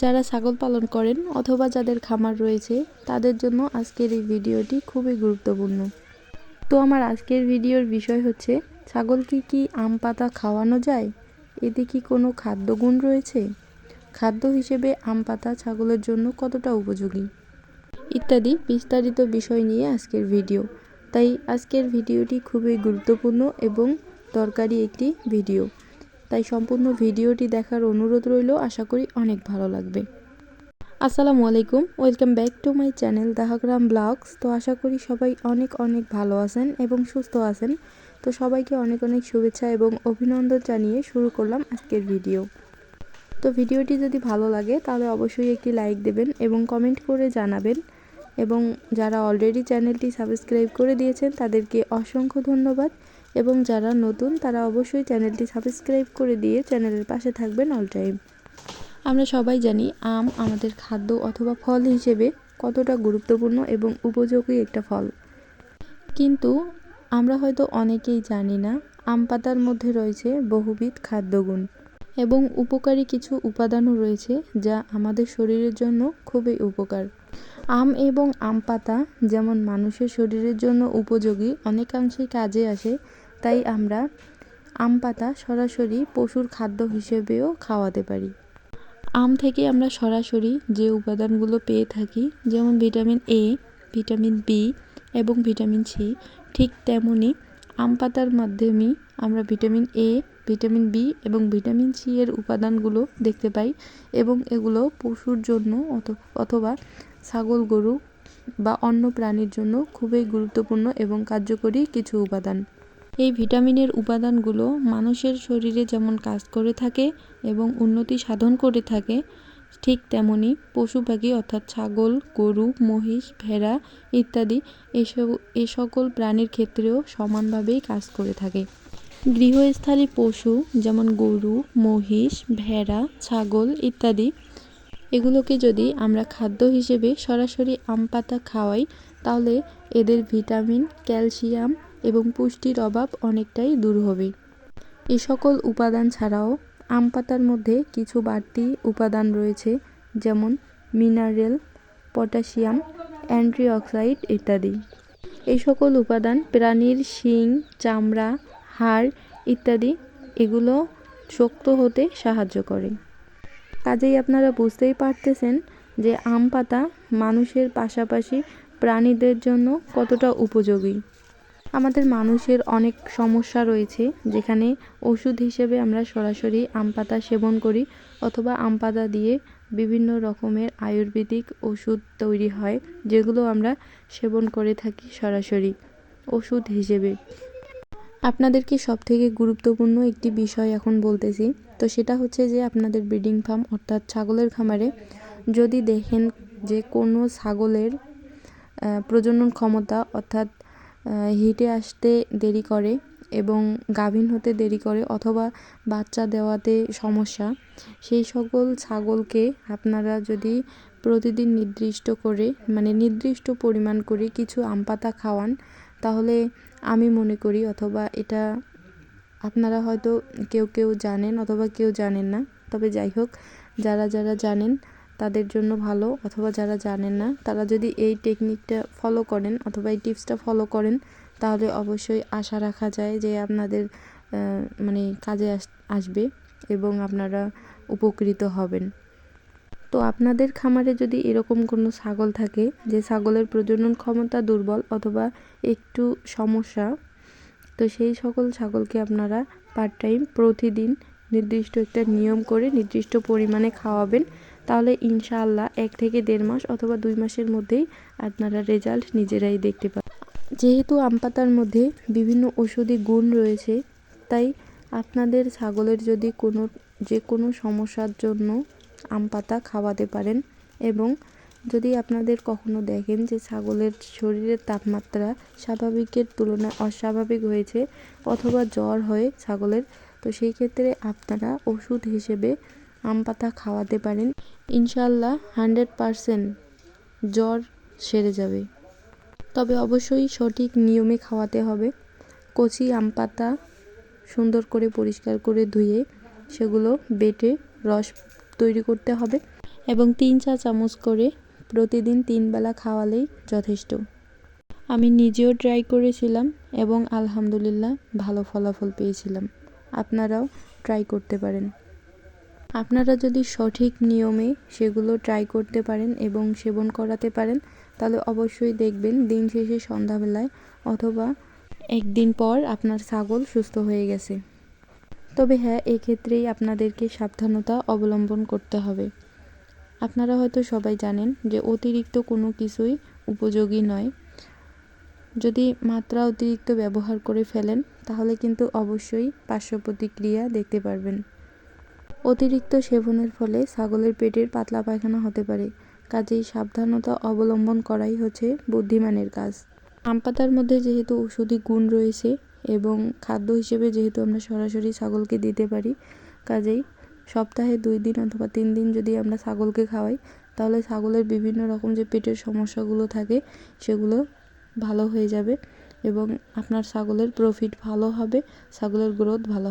যারা ছাগল পালন করেন অথবা যাদের খামার রয়েছে, তাদের জন্য আজকের এই ভিডিওটি খুবই গুরুত্বপূর্ণ। তো আমার আজকের ভিডিওর বিষয় হচ্ছে, ছাগলকে কি আম পাতা খাওয়ানো যায়? এতে কি কোনো খাদ্যগুণ রয়েছে? খাদ্য হিসেবে আম পাতা ছাগলের জন্য কতটা উপযোগী? ইত্যাদি বিস্তারিত বিষয় নিয়ে আজকের ভিডিও। তাই আজকের ভিডিওটি খুবই গুরুত্বপূর্ণ এবং দরকারি একটি ভিডিও। তাই সম্পূর্ণ ভিডিওটি দেখার অনুরোধ রইল। আশা করি অনেক ভালো লাগবে। আসসালামু আলাইকুম। Welcome back to my channel Dahagram blogs. তো আশা করি সবাই অনেক অনেক ভালো আছেন এবং সুস্থ আছেন। তো সবাইকে অনেক অনেক শুভেচ্ছা এবং অভিনন্দন জানিয়ে শুরু করলাম আজকের ভিডিও। তো ভিডিওটি যদি ভালো লাগে, তাহলে অবশ্যই একটি লাইক দেবেন এবং কমেন্ট করে জানাবেন। এবং যারা অলরেডি চ্যানেলটি সাবস্ক্রাইব করে দিয়েছেন, তাদেরকে অসংখ্য ধন্যবাদ। এবং যারা নতুন, তারা অবশ্যই চ্যানেলটি সাবস্ক্রাইব করে দিয়ে চ্যানেলের পাশে থাকবেন অল টাইম। আমরা সবাই জানি আম আমাদের খাদ্য অথবা ফল হিসেবে কতটা গুরুত্বপূর্ণ এবং উপযোগী একটা ফল। কিন্তু আমরা হয়তো অনেকেই জানি না, আম পাতার মধ্যে রয়েছে বহুবিধ খাদ্যগুণ এবং উপকারী কিছু উপাদানও রয়েছে যা আমাদের শরীরের জন্য খুবই উপকার। আম এবং আম পাতা যেমন মানুষের শরীরের জন্য উপযোগী, অনেকাংশেই কাজে আসে তাই আমরা আম পাতা সরাসরি পশুর খাদ্য হিসেবেও খাওয়াতে পারি। আম থেকে আমরা সরাসরি যে উপাদানগুলো পেয়ে থাকি, যেমন ভিটামিন এ ভিটামিন বি এবং ভিটামিন সি ঠিক তেমনই আম পাতার মাধ্যমে আমরা ভিটামিন এ ভিটামিন বি এবং ভিটামিন সি এর উপাদানগুলো দেখতে পাই এবং এগুলো পশুর জন্য অথবা ছাগল গরু বা অন্য প্রাণীর জন্য খুবই গুরুত্বপূর্ণ এবং কার্যকরী কিছু উপাদান। এই ভিটামিনের উপাদানগুলো মানুষের শরীরে যেমন কাজ করে থাকে এবং উন্নতি সাধন করে থাকে, ঠিক তেমনি পশু পাখি অর্থাৎ ছাগল, গরু, মহিষ, ভেড়া ইত্যাদি এসব, এ সকল প্রাণীর ক্ষেত্রেও সমানভাবেই কাজ করে থাকে। গৃহস্থালী পশু যেমন গরু, মহিষ, ভেড়া, ছাগল ইত্যাদি, এগুলোকে যদি আমরা খাদ্য হিসেবে সরাসরি আম পাতা খাওয়াই, তাহলে এদের ভিটামিন, ক্যালসিয়াম এবং পুষ্টির অভাব অনেকটাই দূর হবে। এ সকল উপাদান ছাড়াও আম পাতার মধ্যে কিছু বাড়তি উপাদান রয়েছে, যেমন মিনারেল, পটাশিয়াম অ্যান্টিঅক্সাইড ইত্যাদি। এই সকল উপাদান প্রাণীর শিং, চামড়া, হাড় ইত্যাদি এগুলো শক্ত হতে সাহায্য করে। কাজেই আপনারা বুঝতেই পারতেছেন যে আম পাতা মানুষের পাশাপাশি প্রাণীদের জন্য কতটা উপযোগী। আমাদের মানুষের অনেক সমস্যা রয়েছে, যেখানে ওষুধ হিসেবে আমরা সরাসরি আম পাতা সেবন করি অথবা আম পাতা দিয়ে বিভিন্ন রকমের আয়ুর্বেদিক ওষুধ তৈরি হয়, যেগুলো আমরা সেবন করে থাকি সরাসরি ওষুধ হিসেবে। আপনাদেরকে সবথেকে গুরুত্বপূর্ণ একটি বিষয় এখন বলতেছি? তো সেটা হচ্ছে যে আপনাদের ব্রিডিং ফার্ম অর্থাৎ ছাগলের খামারে যদি দেখেন যে কোনো ছাগলের প্রজনন ক্ষমতা অর্থাৎ হিটে আসতে দেরি করে এবং গাভিন হতে দেরি করে অথবা বাচ্চা দেওয়াতে সমস্যা। সেই সকল ছাগলকে আপনারা যদি প্রতিদিন নির্দিষ্ট করে মানে নির্দিষ্ট পরিমাণ করে কিছু আম পাতা খাওয়ান, তাহলে আমি মনে করি অথবা এটা আপনারা হয়তো কেউ কেউ জানেন অথবা কেউ জানেন না। তবে যাই হোক, যারা যারা জানেন তাদের জন্য ভালো অথবা যারা জানেন না, তারা যদি এই টেকনিকটা ফলো করেন অথবা এই টিপসটা ফলো করেন, তাহলে অবশ্যই আশা রাখা যায় যে আপনাদের মানে কাজে আসবে এবং আপনারা উপকৃত হবেন। তো আপনাদের খামারে যদি এরকম কোনো ছাগল থাকে, যে ছাগলের প্রজনন ক্ষমতা দুর্বল অথবা একটু সমস্যা, তো সেই সকল ছাগলকে আপনারা পার্ট টাইম প্রতিদিন নির্দিষ্ট একটা নিয়ম করে নির্দিষ্ট পরিমাণে খাওয়াবেন। তাহলে ইনশাআল্লাহ এক থেকে দেড় মাস অথবা দুই মাসের মধ্যেই আপনারা রেজাল্ট নিজেরাই দেখতে পাবেন। যেহেতু আম পাতার মধ্যে বিভিন্ন ওষুধি গুণ রয়েছে, তাই আপনাদের ছাগলের যদি কোনো, যে কোনো সমস্যার জন্য আম পাতা খাওয়াতে পারেন এবং যদি আপনাদের কখনো দেখেন যে ছাগলের শরীরের তাপমাত্রা স্বাভাবিকের তুলনায় অস্বাভাবিক হয়েছে অথবা জ্বর হয়ে ছাগলের, তো সেই ক্ষেত্রে আপনারা ওষুধ হিসেবে আম পাতা খাওয়াতে পারেন ইনশাল্লাহ হান্ড্রেড পারসেন্ট জ্বর সেরে যাবে। তবে অবশ্যই সঠিক নিয়মে খাওয়াতে হবে। কচি আম পাতা সুন্দর করে পরিষ্কার করে ধুয়ে সেগুলো বেটে রস তৈরি করতে হবে এবং তিন চা চামচ করে প্রতিদিন তিন বেলা খাওয়ালেই যথেষ্ট। আমি নিজেও ট্রাই করেছিলাম এবং আলহামদুলিল্লাহ ভালো ফলাফল পেয়েছিলাম। আপনারাও ট্রাই করতে পারেন। আপনারা যদি সঠিক নিয়মে সেগুলো ট্রাই করতে পারেন এবং সেবন করাতে পারেন, তাহলে অবশ্যই দেখবেন দিন শেষে সন্ধ্যাবেলায় অথবা একদিন পর আপনার ছাগল সুস্থ হয়ে গেছে। তবে হ্যাঁ এক্ষেত্রেই আপনাদেরকে সাবধানতা অবলম্বন করতে হবে। আপনারা হয়তো সবাই জানেন যে অতিরিক্ত কোনো কিছুই উপযোগী নয়। যদি মাত্রা অতিরিক্ত ব্যবহার করে ফেলেন, তাহলে কিন্তু অবশ্যই পার্শ্ব প্রতিক্রিয়া দেখতে পারবেন। অতিরিক্ত সেবনের ফলে ছাগলের পেটের পাতলা পায়খানা হতে পারে। কাজেই সাবধানতা অবলম্বন করাই হচ্ছে বুদ্ধিমানের কাজ। আম পাতার মধ্যে যেহেতু ঔষধি গুণ রয়েছে এবং খাদ্য হিসেবে যেহেতু আমরা সরাসরি ছাগলকে দিতে পারি, কাজেই সপ্তাহে দুই দিন অথবা তিন দিন যদি আমরা ছাগলকে খাওয়াই, তাহলে ছাগলের বিভিন্ন রকম যে পেটের সমস্যাগুলো থাকে, সেগুলো ভালো হয়ে যাবে এবং আপনার ছাগলের প্রফিট ভালো হবে, ছাগলের গ্রোথ ভালো